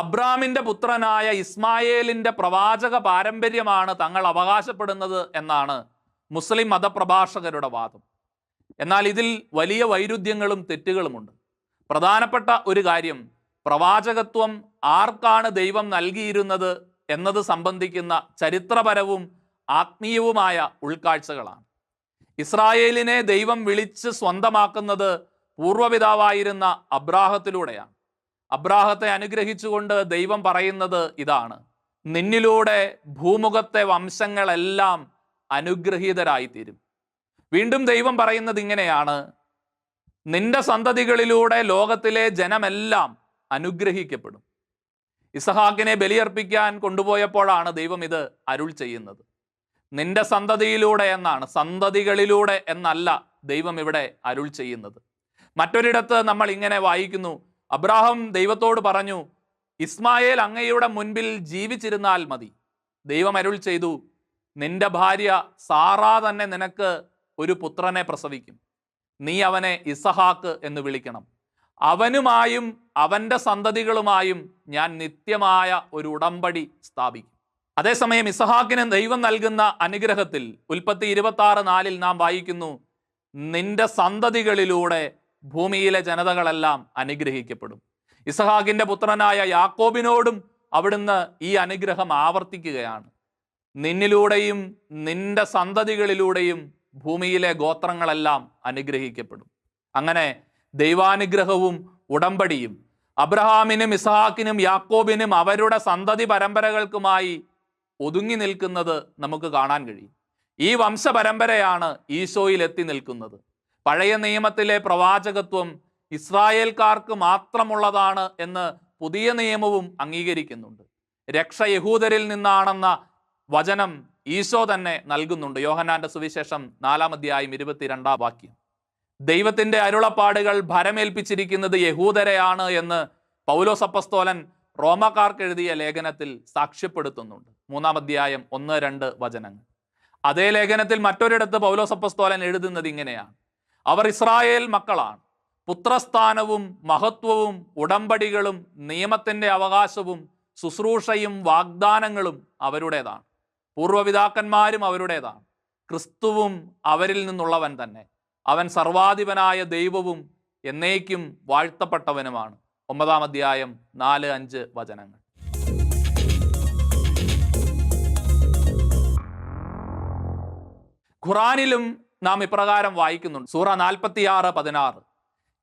അബ്രാമിന്റെ പുത്രനായ ഇസ്മായേലിന്റെ പ്രവാചക പാരമ്പര്യമാണ് തങ്ങൾ അവകാശപ്പെടുന്നത് എന്നാണ് മുസ്ലിം മതപ്രഭാഷകരുടെ വാദം. എന്നാൽ ഇതിൽ വലിയ വൈരുദ്ധ്യങ്ങളും തെറ്റുകളുമുണ്ട്. പ്രധാനപ്പെട്ട ഒരു കാര്യം പ്രവാചകത്വം ആർക്കാണ് ദൈവം നൽകിയിരുന്നത് എന്നത് സംബന്ധിക്കുന്ന ചരിത്രപരവും ആത്മീയവുമായ ഉൾക്കാഴ്ചകളാണ്. ഇസ്രായേലിനെ ദൈവം വിളിച്ച് സ്വന്തമാക്കുന്നത് പൂർവപിതാവായിരുന്ന അബ്രാഹത്തിലൂടെയാണ്. അബ്രാഹത്തെ അനുഗ്രഹിച്ചുകൊണ്ട് ദൈവം പറയുന്നത് ഇതാണ്. നിന്നിലൂടെ ഭൂമുഖത്തെ വംശങ്ങളെല്ലാം അനുഗ്രഹീതരായിത്തീരും. വീണ്ടും ദൈവം പറയുന്നത് ഇങ്ങനെയാണ്. നിന്റെ സന്തതികളിലൂടെ ലോകത്തിലെ ജനമെല്ലാം അനുഗ്രഹിക്കപ്പെടും. ഇസഹാക്കിനെ ബലിയർപ്പിക്കാൻ കൊണ്ടുപോയപ്പോഴാണ് ദൈവം ഇത് അരുൾ ചെയ്യുന്നത്. നിന്റെ സന്തതിയിലൂടെ എന്നാണ് സന്തതികളിലൂടെ എന്നല്ല ദൈവം ഇവിടെ അരുൾ ചെയ്യുന്നത്. മറ്റൊരിടത്ത് നമ്മൾ ഇങ്ങനെ വായിക്കുന്നു അബ്രാഹം ദൈവത്തോട് പറഞ്ഞു ഇസ്മായേൽ അങ്ങയുടെ മുൻപിൽ ജീവിച്ചിരുന്നാൽ മതി. ദൈവം അരുൾ ചെയ്തു നിന്റെ ഭാര്യ സാറാ തന്നെ നിനക്ക് ഒരു പുത്രനെ പ്രസവിക്കും. നീ അവനെ ഇസഹാക്ക് എന്ന് വിളിക്കണം. അവനുമായും അവന്റെ സന്തതികളുമായും ഞാൻ നിത്യമായ ഒരു ഉടമ്പടി സ്ഥാപിക്കും. അതേസമയം ഇസഹാക്കിന് ദൈവം നൽകുന്ന അനുഗ്രഹത്തിൽ ഉൽപ്പത്തി ഇരുപത്തി ആറ് നാലിൽ നാം വായിക്കുന്നു നിന്റെ സന്തതികളിലൂടെ ഭൂമിയിലെ ജനതകളെല്ലാം അനുഗ്രഹിക്കപ്പെടും. ഇസഹാക്കിന്റെ പുത്രനായ യാക്കോബിനോടും അവിടുന്ന് ഈ അനുഗ്രഹം ആവർത്തിക്കുകയാണ്. നിന്നിലൂടെയും നിന്റെ സന്തതികളിലൂടെയും ഭൂമിയിലെ ഗോത്രങ്ങളെല്ലാം അനുഗ്രഹിക്കപ്പെടും. അങ്ങനെ ദൈവാനുഗ്രഹവും ഉടമ്പടിയും അബ്രഹാമിനും ഇസഹാക്കിനും യാക്കോബിനും അവരുടെ സന്തതി പരമ്പരകൾക്കുമായി ഒതുങ്ങി നിൽക്കുന്നത് നമുക്ക് കാണാൻ കഴിയും. ഈ വംശപരമ്പരയാണ് ഈശോയിൽ എത്തി നിൽക്കുന്നത്. പഴയ നിയമത്തിലെ പ്രവാചകത്വം ഇസ്രായേൽക്കാർക്ക് മാത്രമുള്ളതാണ് എന്ന് പുതിയ നിയമവും അംഗീകരിക്കുന്നുണ്ട്. രക്ഷ യഹൂദരിൽ നിന്നാണെന്ന വചനം ഈശോ തന്നെ നൽകുന്നുണ്ട്. യോഹനാന്റെ സുവിശേഷം നാലാം അധ്യായം ഇരുപത്തിരണ്ടാം വാക്യം. ദൈവത്തിന്റെ അരുളപ്പാടുകൾ ഭരമേൽപ്പിച്ചിരിക്കുന്നത് യഹൂദരെയാണ് എന്ന് പൗലോസപ്പസ്തോലൻ റോമക്കാർക്ക് എഴുതിയ ലേഖനത്തിൽ സാക്ഷ്യപ്പെടുത്തുന്നുണ്ട്. മൂന്നാം അധ്യായം ഒന്ന് രണ്ട് വചനങ്ങൾ. അതേ ലേഖനത്തിൽ മറ്റൊരിടത്ത് പൗലോസപ്പസ്തോലൻ എഴുതുന്നത് ഇങ്ങനെയാണ്. അവർ ഇസ്രായേൽ മക്കളാണ്. പുത്രസ്ഥാനവും മഹത്വവും ഉടമ്പടികളും നിയമത്തിന്റെ അവകാശവും ശുശ്രൂഷയും വാഗ്ദാനങ്ങളും അവരുടേതാണ്. പൂർവപിതാക്കന്മാരും അവരുടേതാണ്. ക്രിസ്തുവും അവരിൽ നിന്നുള്ളവൻ തന്നെ. അവൻ സർവാധിപനായ ദൈവവും എന്നേക്കും വാഴ്ത്തപ്പെട്ടവനുമാണ്. ഒമ്പതാം അധ്യായം നാല് അഞ്ച് വചനങ്ങൾ. ഖുറാനിലും നാം ഇപ്രകാരം വായിക്കുന്നുണ്ട്. സൂറ നാൽപ്പത്തിയാറ് പതിനാറ്.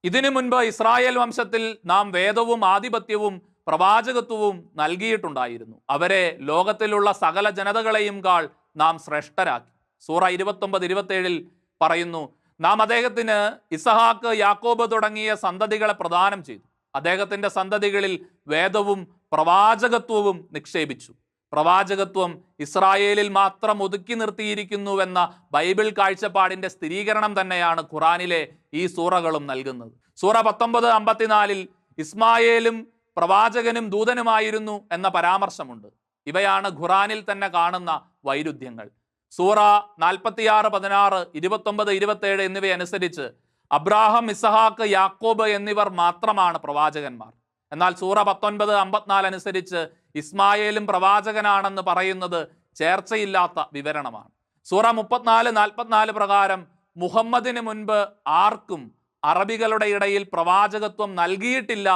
ഇതിനു മുൻപ് ഇസ്രായേൽ വംശത്തിൽ നാം വേദവും ആധിപത്യവും പ്രവാചകത്വവും നൽകിയിട്ടുണ്ടായിരുന്നു. അവരെ ലോകത്തിലുള്ള സകല ജനതകളെയും കാൾ നാം ശ്രേഷ്ഠരാക്കി. സൂറ ഇരുപത്തൊമ്പത് ഇരുപത്തേഴിൽ പറയുന്നു നാം അദ്ദേഹത്തിന് ഇസഹാക്ക് യാക്കോബ് തുടങ്ങിയ സന്തതികളെ പ്രദാനം ചെയ്തു. അദ്ദേഹത്തിന്റെ സന്തതികളിൽ വേദവും പ്രവാചകത്വവും നിക്ഷേപിച്ചു. പ്രവാചകത്വം ഇസ്രായേലിൽ മാത്രം ഒതുക്കി നിർത്തിയിരിക്കുന്നുവെന്ന ബൈബിൾ കാഴ്ചപ്പാടിന്റെ സ്ഥിരീകരണം തന്നെയാണ് ഖുറാനിലെ ഈ സൂറകളും നൽകുന്നത്. സൂറ പത്തൊമ്പത് അമ്പത്തിനാലിൽ ഇസ്മായേലും പ്രവാചകനും ദൂതനുമായിരുന്നു എന്ന പരാമർശമുണ്ട്. ഇവയാണ് ഖുറാനിൽ തന്നെ കാണുന്ന വൈരുദ്ധ്യങ്ങൾ. സൂറ നാൽപ്പത്തിയാറ് പതിനാറ് ഇരുപത്തൊമ്പത് ഇരുപത്തേഴ് എന്നിവയനുസരിച്ച് അബ്രാഹം ഇസഹാക്ക് യാക്കോബ് എന്നിവർ മാത്രമാണ് പ്രവാചകന്മാർ. എന്നാൽ സൂറ പത്തൊൻപത് അമ്പത്തിനാല് അനുസരിച്ച് ഇസ്മായേലും പ്രവാചകനാണെന്ന് പറയുന്നത് ചേർച്ചയില്ലാത്ത വിവരണമാണ്. സൂറ മുപ്പത്തിനാല് നാൽപ്പത്തിനാല് പ്രകാരം മുഹമ്മദിന് മുൻപ് ആർക്കും അറബികളുടെ ഇടയിൽ പ്രവാചകത്വം നൽകിയിട്ടില്ല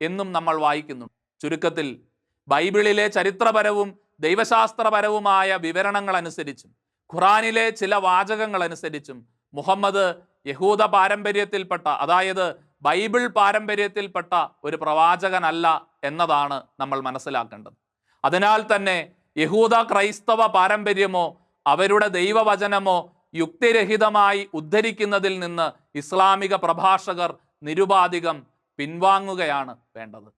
എന്നും നമ്മൾ വായിക്കുന്നു. ചുരുക്കത്തിൽ ബൈബിളിലെ ചരിത്രപരവും ദൈവശാസ്ത്രപരവുമായ വിവരണങ്ങൾ അനുസരിച്ചും ഖുറാനിലെ ചില വാചകങ്ങൾ അനുസരിച്ചും മുഹമ്മദ് യഹൂദ പാരമ്പര്യത്തിൽപ്പെട്ട അതായത് ബൈബിൾ പാരമ്പര്യത്തിൽപ്പെട്ട ഒരു പ്രവാചകനല്ല എന്നതാണ് നമ്മൾ മനസ്സിലാക്കേണ്ടത്. അതിനാൽ തന്നെ യഹൂദ ക്രൈസ്തവ പാരമ്പര്യമോ അവരുടെ ദൈവവചനമോ യുക്തിരഹിതമായി ഉദ്ധരിക്കുന്നതിൽ നിന്ന് ഇസ്ലാമിക പ്രഭാഷകർ നിരുപാധികം പിൻവാങ്ങുകയാണ് വേണ്ടത്.